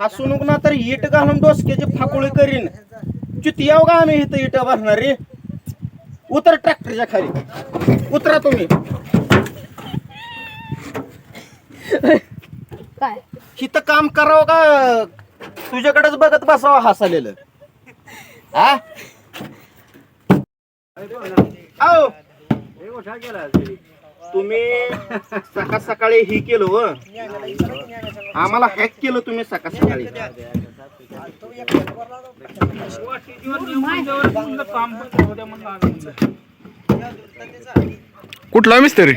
हसू नको ना तर इट घालून डोसक्याची फाकुळी करीन. चितियाव का आम्ही इथं इट भरणार रे? उतर ट्रॅक्टरच्या खाली. उतरा तुम्ही. काय? इथं काम करावं का? तुझ्याकडेच बघत बसावं हसालेलं. हा आओ तुम्ही सकाळ सकाळी ही केलं व? आम्हाला हॅक केलं तुम्ही सकाळ सकाळी. कुठला मिस्त्री?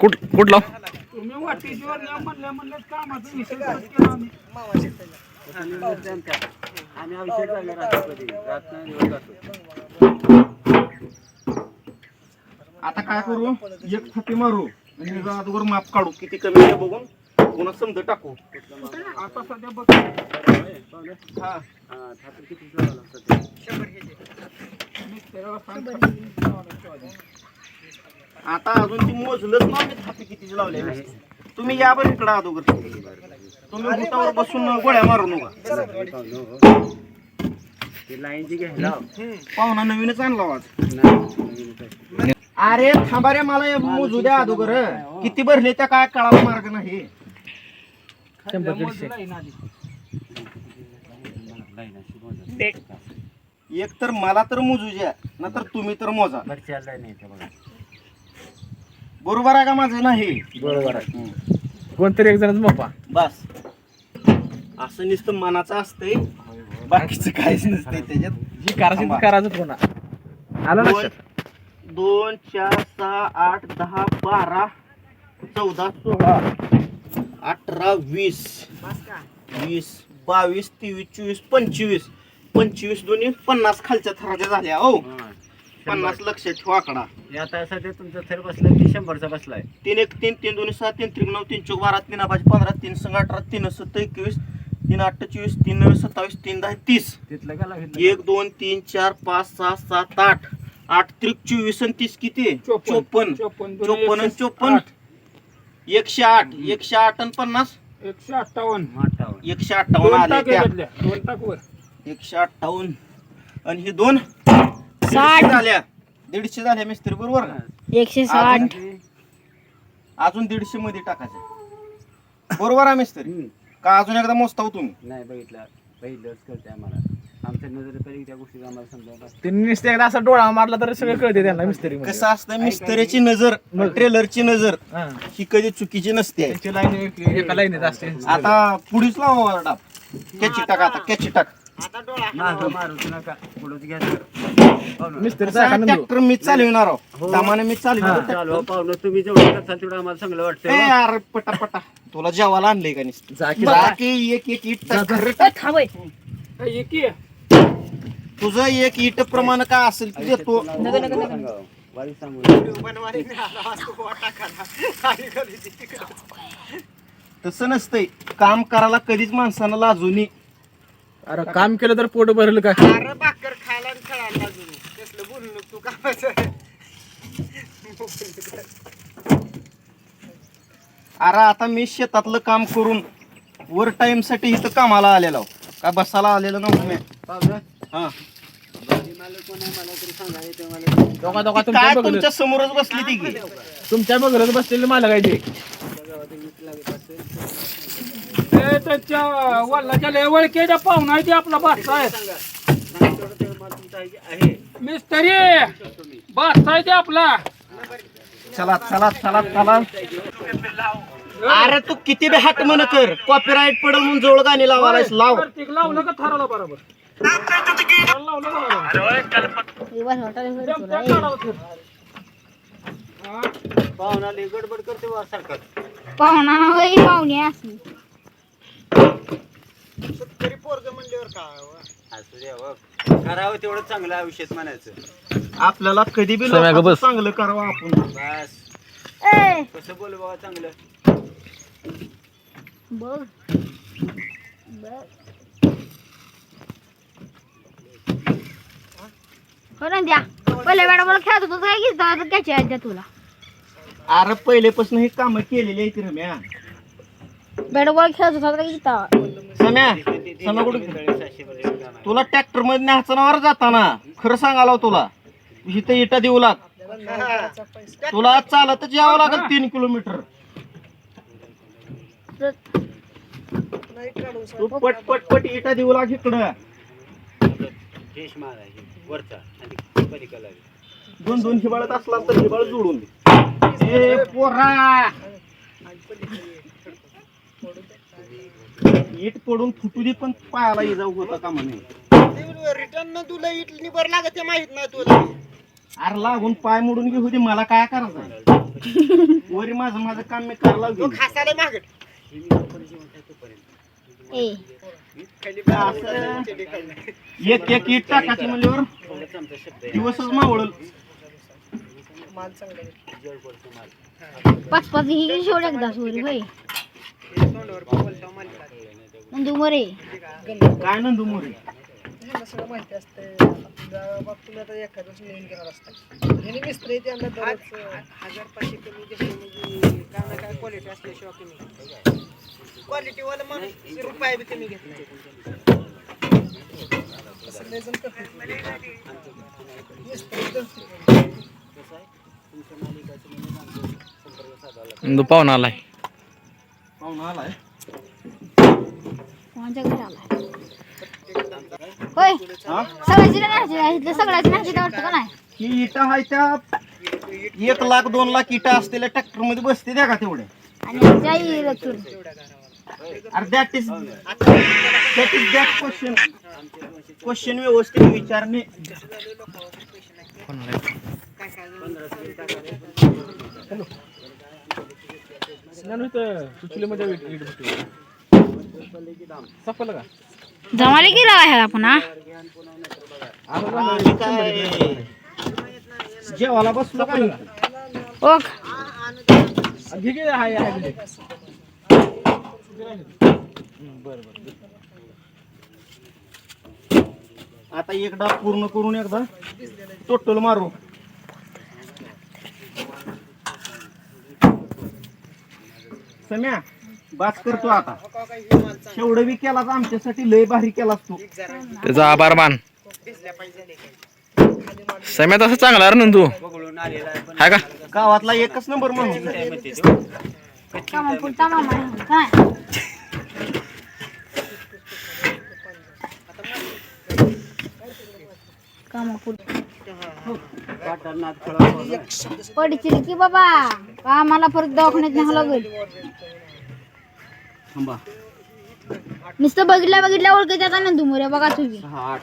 कुठ कुठला आता काय करू? एक थापी मारू आणि अगोदर माप काढू. किती कमी आहे बघून पुन्हा समज टाकू. आता सध्या बघ. हा. आता अजून ती मोजलंच ना मी थापी कितीची लावले तुम्ही या बरं इकडं अगोदर. तुम्ही बुटावर बसून गोळ्या मारू नका. पाहुणा नवीनच आणला आज. अरे थांबा रे मला हे मोजू द्या अगोदर. किती भरले त्या काय कळावा मार्ग नाही? एक तर मला तर मोजू द्या नंतर तुम्ही तर मोजा. बरोबर आहे का माझं नाही? बरोबर आहे. कोणतरी एक जणच मोपा. बस. असं नुसतं मनाचं असतंय. बाकीचं काहीच नसतंय त्याच्यात. जी करायची ती करायचं पुन्हा. आलं लक्षात? दोन चार सहा आठ दहा बारा चौदा सोळा अठरा वीस वीस बावीस तेवीस चोवीस पंचवीस. पंचवीस दोन्ही पन्नास खालच्या थराच्या झाल्या हो. पन्नास लक्षात ठेवा आकडा. आता सध्या तुमचा थर बसलाय की शंभरचा बसलाय. तीन एक तीन तीन दोन्ही सहा तीन त्रिक नऊ तीन चौक बारा तीन पाच पंधरा तीन संग अठरा तीन सत्तर एकवीस तीन अठ्ठ चोवीस तीन नऊ सत्तावीस तीन दहा तीस. तिथलं का एक दोन तीन चार पाच सहा सात आठ. आठ त्रिक चोवीस आणि तीस किती? चोपन्न. चोपन्न. आणि चोपन्न एकशे आठ. एकशे आठ. आणि पन्नास? एकशे अठ्ठावन्न. एकशे अठ्ठावन्न आले. एकशे अठ्ठावन्न. आणि हे दोन? दीडशे झाल्या. दीडशे झाल्या मिस्त्री बरोबर एकशे साठ. अजून अजून दीडशे मध्ये टाकायचे. बरोबर आहे मिस्त्री? का अजून एकदा मोजता हो तुम्ही? नाही बघितलं. बघितलंच कळते आम्हाला. आमच्या नजरेकडे त्या गोष्टी आम्हाला समजा. त्यांनी नुसते एकदा असा डोळा मारला तर सगळं कळते त्यांना मिस्त्री कसं असतं मिस्त्रीची नजर ट्रेलरची नजर ही. कधी चुकीची नसते. एका लाईनीत असते. आता पुढीच लावा डाब कॅची टाक आता कॅची टाक. मागं नका. पुढंच घ्या. ट्रॅक्टर मी चालविणार आहो. दामाने मी चालविणार चालू तुम्ही जेवढं तेवढं आम्हाला चांगलं ए वाटतं यार पटा पटा तुला जेवायला आणलंय का नुसतं? जा की एक एक इट टाक, खरं टाक. थांबय हे एकी. तुझं एक इट प्रमाण काय असेल ते देतो. तसं नसतंय. काम करायला कधीच माणसानं लाजूनी अरे काम केलं तर पोट भरलं काय अरे भाकर खायला आणि खेळायला लाजूनी कसलं तू कामाचं? अरे आता मी शेतातलं काम करून वर टाइमसाठी इथं कामाला आलेलो. काय बसायला आलेलो नव्हतं मी? हा. दोघा दोघा काय तुमच्या समोरच बसली ती की? तुमच्या बघत बसलेले मला काय ते. त्याच्या वडिलाच्या लय ओळखीच्या पाहुणा आहे ते आपला बादशाह आहे. मिस्त्री बादशाह आहे ते आपला. चला चला चला चला. अरे तू किती बी म्हण कर कॉपीराईट पडल म्हणून जवळ गाणी लावायला लाव लावलं का ठरवलं बरोबर. हा. पाहुणा गडबड करते सरकार पाहुणा असली असू द्या बघ. करावं तेवढं चांगलं आयुष्यात म्हणायचं आपल्याला कधी बी. चांगलं करावं आपण बस कसं बोल बाबा चांगलं बघ बघ हो ना द्या. पहिले मॅडम मला खेळत होतो काय घेत आता त्याची आहे द्या तुला. अरे पहिलेपासून ही कामं केलेली आहेत रम्या मॅडम मला खेळत होता काय घेता. सम्या सम्या कुठे तुला ट्रॅक्टरमध्ये न्यायचं जाताना. खरं सांगायला तुला. इथं इटा देऊ लाग. तुला चालतच यावं लागेल तीन किलोमीटर. तू पट पट पट इटा देऊ लाग इकडं. वरचा आणि पलीकडला दोन दोन हिवाळत असला तर हिवाळ जोडून दे. ए पोरा! इट पडून फुटू दे पण पायाला इजा होता का म्हणे रिटर्न तुला इटली बरं लागत ते माहीत नाही तुला. अरे लागून पाय मोडून घेऊ दे मला काय करायचं वरी माझं माझं काम मी करायला खासाला मागत एक एक इट टाकायची म्हणल्यावर दिवसच मावळल. पाच पाच ही शेवट एकदा बोलता माल नंदू मरे. काय नंदू मोरे? ह्यांना सगळं माहिती असते बाबतीत आता एखाद्याच नेऊन घेणार असतात ह्याने मिस्त्री त्यांना दररोज हजार पाचशे कमी म्हणजे काय ना काय क्वालिटी असल्याशिवाय कमी क्वालिटीवाला माणूस रुपये बी कमी घेत नाही. असं लय जण करतात. मिस्त्री. नंदू पाहुणा आलाय. पाहुणा आलाय? कोणाच्या घरी आलाय होय हा सगळ्याची नाही वाटतं का नाही? ही इटा आहे त्या एक लाख दोन लाख इटा असलेल्या ट्रॅक्टरमध्ये बसते द्या का तेवढे. आणि आमच्या आई रचून अरे that is that is that question question व्यवस्थित विचारणे. सुचलीमध्ये इट भेटू सापडलं का? जमाले गेला आहे आपण हा? आणि काय जेवायला बसलो का? ओक. घे घे हाय. आता एकदा पूर्ण करून एकदा टोटल मारू. सम्या बास करतो आता. शेवढं बी केलास आमच्यासाठी लय भारी केलास तू. त्याचा आभार मान. सम्या तसं चांगला रे नंदू. हाय का? गावातला एकच नंबर म्हणून. मामा आहे. काय कामा पडचिल की बाबा? का मला परत दवाखान्यात न्यावं लागेल? थांबा. नुसतं बघितल्या बघितल्या ओळखीत आता नंदू मोरे बघा तुम्ही सहा आठ.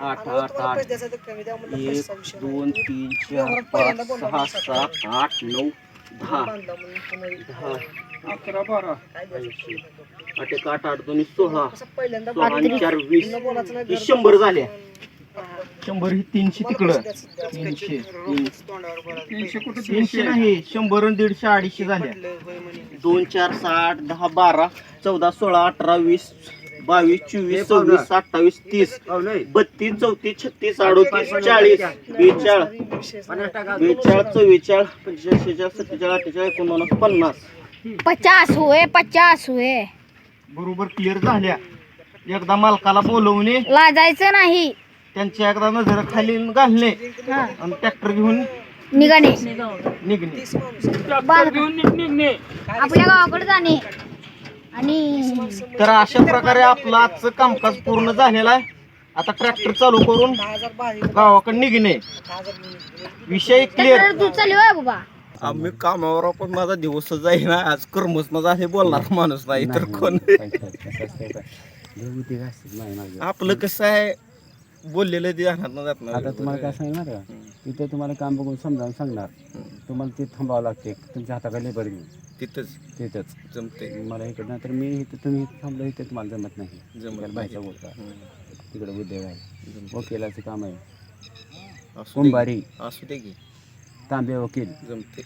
आठ. आठ एक. दोन तीन चार पाच सहा सात आठ नऊ दहा. दहा. अकरा बारा? आठ एक आठ आठ दोन्ही सोळा. सोळा आणि चार वीस. शंभर झाल्या. शंभर ही तीनशे तिकडं. तीनशे तीन- तीनशे. नाही शंभर आणि दीडशे अडीचशे झाल्या. दोन चार सहा आठ दहा बारा चौदा सोळा अठरा वीस बावीस चोवीस सव्वीस अठ्ठावीस तीस बत्तीस चौतीस छत्तीस अडोतीस चाळीस बेचाळीस बेचाळीस चव्वेचाळीस पंचेचाळीस शेहेचाळीस सत्तेचाळीस अठ्ठेचाळीस एकोणपन्नास पन्नास. पचास होय पचास होय. बरोबर क्लिअर झाल्या. एकदा मालकाला बोलवणे लाजायचं नाही. त्यांच्या एकदा नजर खाली घालणे हा. आणि ट्रॅक्टर घेऊन निघाणे. निघणे. आपल्या गावाकडे जाणे. आणि तर अशा प्रकारे आपलं आजचं कामकाज पूर्ण झालेलं आहे. आता ट्रॅक्टर चालू करून गावाकडे निघणे. विषय क्लिअर ट्रॅक्टर तू चालू आहे बाबा. आम्ही कामावर पण माझा दिवसच आहे ना आज कर्मच माझा हे बोलणार माणूस नाही तर कोण? आपलं कसं आहे बोललेलं ते ध्यानात जात नाही आता तुम्हाला काय सांगणार का? तिथे तुम्हाला काम बघून समजावून सांगणार. तुम्हाला ते थांबावं लागते. तुमच्या हाताखाली लेबर घेऊन. तिथंच. तिथंच. जमते मला इकडनं तर मी इथं तुम्ही इथं थांबलं इथे तुम्हाला जमत नाही. जमत बाहेरचा बोलता. तिकडे उद्योग आहे वकिलाचं काम आहे. असू दे कुंभारी. असू दे की. तांबे वकील. जमते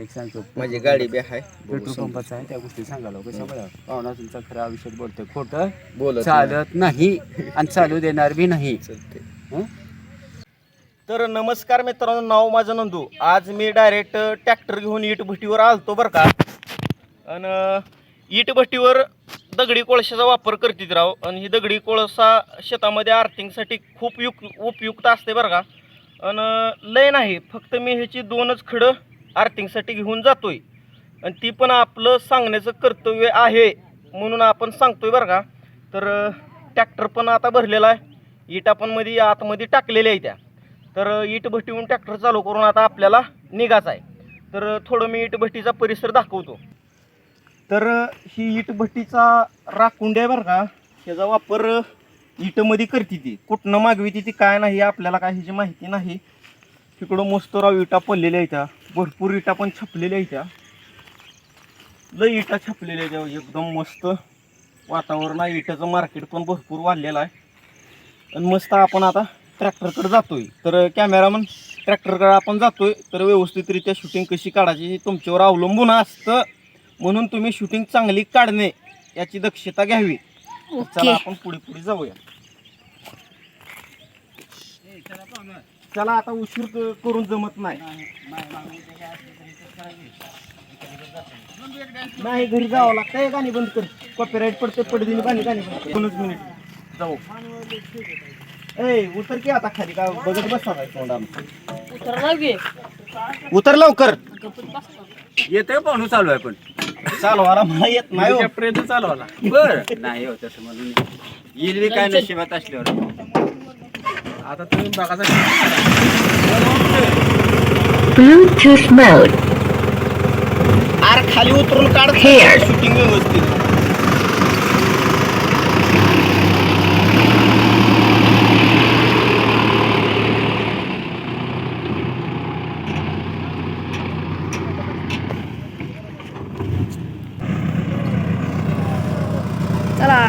एक सांगतो. माझी गाडी बी आहे. पेट्रोल पंपाचं आहे. त्या गोष्टी सांगायला कशा बघा पाहुणा तुमचा खऱ्या आयुष्यात बोलतोय. खोटं बोलत चालत नाही आणि चालू देणार बी नाही. हं? तर नमस्कार मित्रांनो नाव माझं नंदू. आज मी डायरेक्ट ट्रॅक्टर घेऊन इट भट्टीवर आलतो बरं का. आणि इटभट्टीवर दगडी कोळशाचा वापर करतात राव. आणि ही दगडी कोळसा शेतामध्ये आर्थिंगसाठी खूप युक उपयुक्त असते बरं का. आणि लय नाही. फक्त मी ह्याची दोनच खडं आर्थिंगसाठी घेऊन जातोय. आणि ती पण आपलं सांगण्याचं कर्तव्य आहे म्हणून आपण सांगतोय बरं का. तर ट्रॅक्टर पण आता भरलेला आहे. इटा पण मध्ये आतमध्ये टाकलेल्या आहे त्या. तर इट भट्टीहून ट्रॅक्टर चालू करून आता आपल्याला निघाचा आहे. तर थोडं मी इट भट्टीचा परिसर दाखवतो. तर ही इट भट्टीचा राखुंड आहे बरं का. ह्याचा वापर इटमध्ये करते ती. कुठनं मागवी ती काय नाही आपल्याला काही ह्याची माहिती नाही. तिकडं मस्त राव इटा पडलेल्या आहेत भरपूर इटा पण छापलेल्या आहेत लय इटा छापलेल्या आहेत त्या एकदम मस्त वातावरण आहे. इटाचं मार्केट पण भरपूर वाढलेलं आहे. आणि मस्त आपण आता ट्रॅक्टरकडे जातोय. तर कॅमेरामन ट्रॅक्टरकडे आपण जातोय. तर व्यवस्थितरित्या शूटिंग कशी काढायची हे तुमच्यावर अवलंबून असतं. म्हणून तुम्ही शूटिंग चांगली काढणे याची दक्षता घ्यावी. चला आपण पुढे पुढे जाऊया. चला आता उशीर क- करून जमत नाही. नाही घरी जावं लागतंय गाणी बंद कर. कॉपीराईट पडते पडदिनी गाणी गाणी बंद कर. दोनच मिनिट जाऊ. ए उतर की आता खाली. का बघत बसा काय तोंड आमचं. उतर लवकर. येतोय पाहणू चालू आहे पण. चालवायला मला येत नाही हो. पर्यंत चालवाला बर. नाही हो तसं म्हणून येईल बी काय नशिबात असल्यावर. आता तुम्ही बघायचा Bluetooth mode. अरे खाली उतरून काढ. शूटिंग व्यवस्थित चला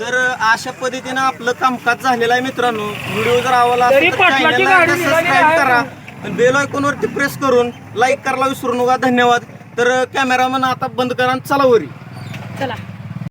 तर अशा पद्धतीनं आपलं कामकाज झालेलं आहे मित्रांनो. व्हिडिओ जर आवडला असेल तर channel ला सबस्क्राईब करा. बेल आयकॉनवरती प्रेस करून लाईक करायला विसरू नका. धन्यवाद. तर कॅमेरामन आता बंद करा आणि चला वरी. चला.